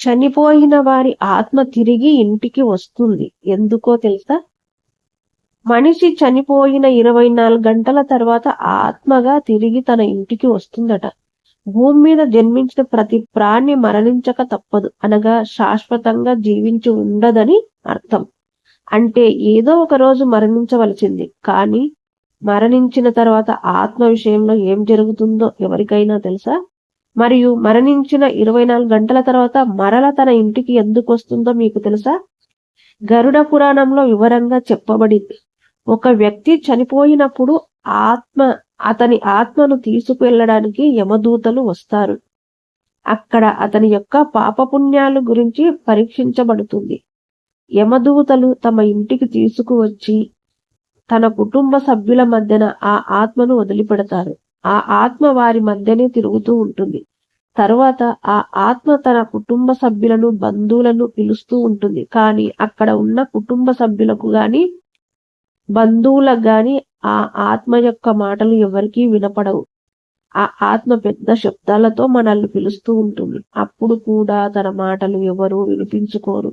చనిపోయిన వారి ఆత్మ తిరిగి ఇంటికి వస్తుంది. ఎందుకో తెలుసా? మనిషి చనిపోయిన ఇరవై నాలుగు గంటల తర్వాత ఆత్మగా తిరిగి తన ఇంటికి వస్తుందట. భూమి మీద జన్మించిన ప్రతి ప్రాణి మరణించక తప్పదు. అనగా శాశ్వతంగా జీవించి ఉండదని అర్థం. అంటే ఏదో ఒక రోజు మరణించవలసింది. కానీ మరణించిన తర్వాత ఆత్మ విషయంలో ఏం జరుగుతుందో ఎవరికైనా తెలుసా? మరియు మరణించిన ఇరవై నాలుగు గంటల తర్వాత మరల తన ఇంటికి ఎందుకు వస్తుందో మీకు తెలుసా? గరుడ పురాణంలో వివరంగా చెప్పబడింది. ఒక వ్యక్తి చనిపోయినప్పుడు ఆత్మ అతని ఆత్మను తీసుకువెళ్ళడానికి యమదూతలు వస్తారు. అక్కడ అతని యొక్క పాపపుణ్యాలు గురించి పరీక్షించబడుతుంది. యమదూతలు తమ ఇంటికి తీసుకువచ్చి తన కుటుంబ సభ్యుల మధ్యన ఆ ఆత్మను వదిలిపెడతారు. ఆ ఆత్మ వారి మధ్యనే తిరుగుతూ ఉంటుంది. తరువాత ఆ ఆత్మ తన కుటుంబ సభ్యులను బంధువులను పిలుస్తూ ఉంటుంది. కానీ అక్కడ ఉన్న కుటుంబ సభ్యులకు గాని బంధువులకు గాని ఆ ఆత్మ యొక్క మాటలు ఎవరికీ వినపడవు. ఆ ఆత్మ పెద్ద శబ్దాలతో మనల్ని పిలుస్తూ ఉంటుంది. అప్పుడు కూడా తన మాటలు ఎవరు వినిపించుకోరు.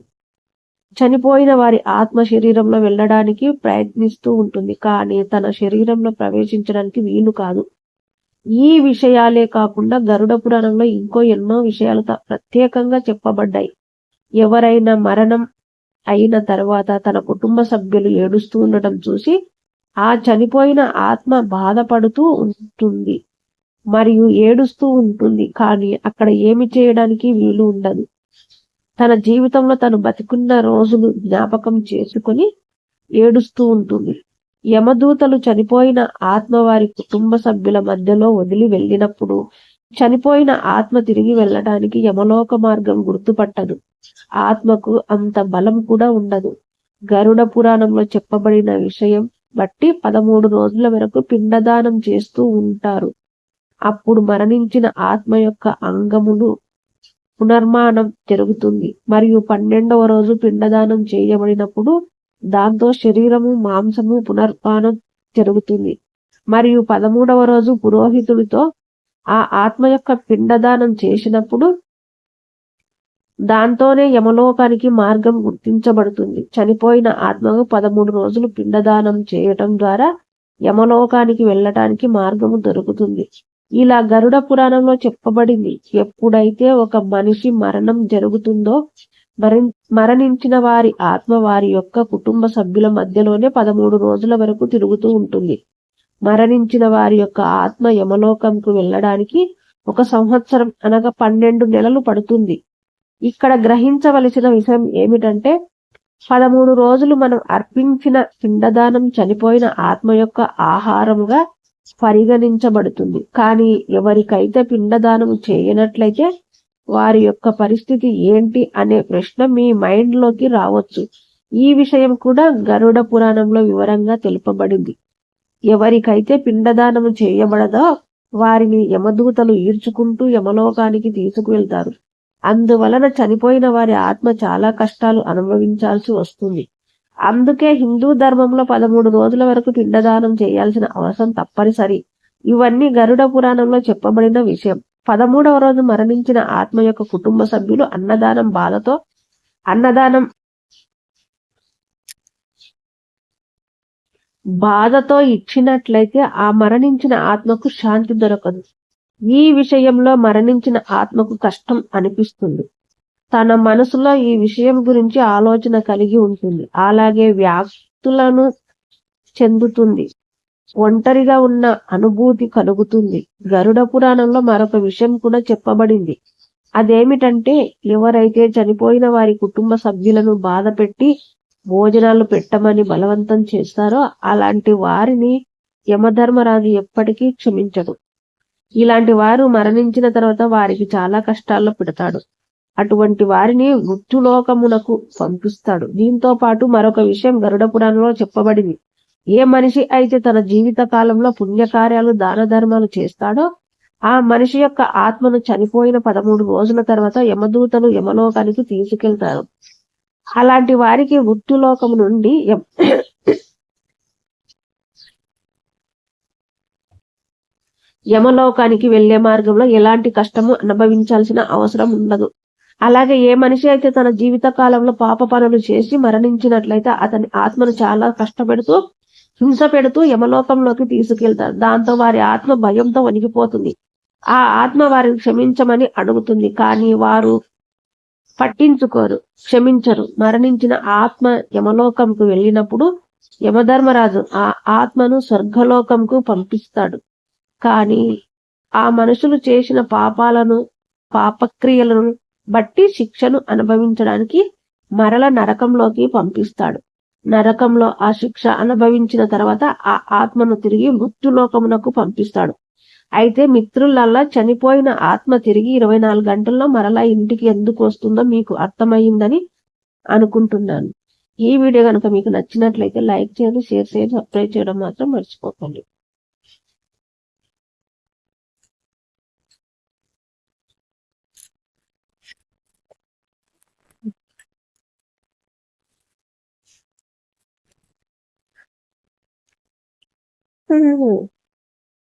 చనిపోయిన వారి ఆత్మ శరీరంలో వెళ్ళడానికి ప్రయత్నిస్తూ ఉంటుంది. కానీ తన శరీరంలో ప్రవేశించడానికి వీలు కాదు. ఈ విషయాలే కాకుండా గరుడ పురాణంలో ఇంకో ఎన్నో విషయాలు ప్రత్యేకంగా చెప్పబడ్డాయి. ఎవరైనా మరణం అయిన తర్వాత తన కుటుంబ సభ్యులు ఏడుస్తూ ఉండటం చూసి ఆ చనిపోయిన ఆత్మ బాధపడుతూ ఉంటుంది. మరియు ఏడుస్తూ ఉంటుంది. కానీ అక్కడ ఏమి చేయడానికి వీలు ఉండదు. తన జీవితంలో తను బతికున్న రోజులు జ్ఞాపకం చేసుకుని ఏడుస్తూ ఉంటుంది. యమదూతలు చనిపోయిన ఆత్మ వారి కుటుంబ సభ్యుల మధ్యలో వదిలి వెళ్ళినప్పుడు చనిపోయిన ఆత్మ తిరిగి వెళ్ళడానికి యమలోక మార్గం గుర్తుపట్టదు. ఆత్మకు అంత బలం కూడా ఉండదు. గరుడ పురాణంలో చెప్పబడిన విషయం బట్టి పదమూడు రోజుల వరకు పిండదానం చేస్తూ ఉంటారు. అప్పుడు మరణించిన ఆత్మ యొక్క అంగములు పునర్మాణం జరుగుతుంది. మరియు పన్నెండవ రోజు పిండదానం చేయబడినప్పుడు దాంతో శరీరము మాంసము పునర్పానం జరుగుతుంది. మరియు పదమూడవ రోజు పురోహితుడితో ఆ ఆత్మ యొక్క పిండదానం చేసినప్పుడు దాంతోనే యమలోకానికి మార్గం గుర్తించబడుతుంది. చనిపోయిన ఆత్మకు పదమూడు రోజులు పిండదానం చేయటం ద్వారా యమలోకానికి వెళ్ళటానికి మార్గము దొరుకుతుంది. ఇలా గరుడ పురాణంలో చెప్పబడింది. ఎప్పుడైతే ఒక మనిషి మరణం జరుగుతుందో మరణించిన వారి ఆత్మ వారి యొక్క కుటుంబ సభ్యుల మధ్యలోనే పదమూడు రోజుల వరకు తిరుగుతూ ఉంటుంది. మరణించిన వారి యొక్క ఆత్మ యమలోకంకు వెళ్ళడానికి ఒక సంవత్సరం అనగా పన్నెండు నెలలు పడుతుంది. ఇక్కడ గ్రహించవలసిన విషయం ఏమిటంటే పదమూడు రోజులు మనం అర్పించిన పిండదానం చనిపోయిన ఆత్మ యొక్క ఆహారముగా పరిగణించబడుతుంది. కానీ ఎవరికైతే పిండదానం చేయనట్లయితే వారి యొక్క పరిస్థితి ఏంటి అనే ప్రశ్న మీ మైండ్లోకి రావచ్చు. ఈ విషయం కూడా గరుడ పురాణంలో వివరంగా తెలుపబడింది. ఎవరికైతే పిండదానము చేయబడదో వారిని యమదూతలు ఈడ్చుకుంటూ యమలోకానికి తీసుకువెళ్తారు. అందువలన చనిపోయిన వారి ఆత్మ చాలా కష్టాలు అనుభవించాల్సి వస్తుంది. అందుకే హిందూ ధర్మంలో పదమూడు రోజుల వరకు పిండదానం చేయాల్సిన అవసరం తప్పనిసరి. ఇవన్నీ గరుడ పురాణంలో చెప్పబడిన విషయం. పదమూడవ రోజు మరణించిన ఆత్మ యొక్క కుటుంబ సభ్యులు అన్నదానం బాధతో అన్నదానం బాధతో ఇచ్చినట్లయితే ఆ మరణించిన ఆత్మకు శాంతి దొరకదు. ఈ విషయంలో మరణించిన ఆత్మకు కష్టం అనిపిస్తుంది. తన మనసులో ఈ విషయం గురించి ఆలోచన కలిగి ఉంటుంది. అలాగే వ్యాక్తులను చెందుతుంది. ఒంటరిగా ఉన్న అనుభూతి కలుగుతుంది. గరుడ పురాణంలో మరొక విషయం కూడా చెప్పబడింది. అదేమిటంటే ఎవరైతే చనిపోయిన వారి కుటుంబ సభ్యులను బాధ పెట్టి భోజనాలు పెట్టమని బలవంతం చేస్తారో అలాంటి వారిని యమధర్మరాజు ఎప్పటికీ క్షమించడు ఇలాంటి వారు మరణించిన తర్వాత వారికి చాలా కష్టాల్లో పెడతాడు. అటువంటి వారిని మృత్యులోకమునకు పంపిస్తాడు. దీంతో పాటు మరొక విషయం గరుడ పురాణంలో చెప్పబడింది. ఏ మనిషి అయితే తన జీవిత కాలంలో పుణ్యకార్యాలు దాన ధర్మాలు చేస్తాడో ఆ మనిషి యొక్క ఆత్మను చనిపోయిన పదమూడు రోజుల తర్వాత యమదూతలు యమలోకానికి తీసుకెళ్తారు. అలాంటి వారికి మృత్యులోకము నుండి యమలోకానికి వెళ్ళే మార్గంలో ఎలాంటి కష్టము అనుభవించాల్సిన అవసరం ఉండదు. అలాగే ఏ మనిషి అయితే తన జీవిత కాలంలో పాప పనులు చేసి మరణించినట్లయితే అతని ఆత్మను చాలా కష్టపెడుతూ హింస పెడుతూ యమలోకంలోకి తీసుకెళ్తారు. దాంతో వారి ఆత్మ భయంతో వణికిపోతుంది. ఆ ఆత్మ వారిని క్షమించమని అడుగుతుంది. కానీ వారు పట్టించుకోరు క్షమించరు. మరణించిన ఆత్మ యమలోకంకు వెళ్ళినప్పుడు యమధర్మరాజు ఆ ఆత్మను స్వర్గలోకంకు పంపిస్తాడు. కానీ ఆ మనుషులు చేసిన పాపాలను పాపక్రియలను బట్టి శిక్షను అనుభవించడానికి మరల నరకంలోకి పంపిస్తాడు. నరకంలో ఆ శిక్ష అనుభవించిన తర్వాత ఆ ఆత్మను తిరిగి మృత్యులోకమునకు పంపిస్తాడు. అయితే మిత్రులల్లా చనిపోయిన ఆత్మ తిరిగి ఇరవై నాలుగు గంటల్లో మరలా ఇంటికి ఎందుకు వస్తుందో మీకు అర్థమయ్యిందని అనుకుంటున్నాను. ఈ వీడియో కనుక మీకు నచ్చినట్లయితే లైక్ చేయండి షేర్ చేయండి సబ్స్క్రైబ్ చేయడం మాత్రం మర్చిపోకండి. 三十五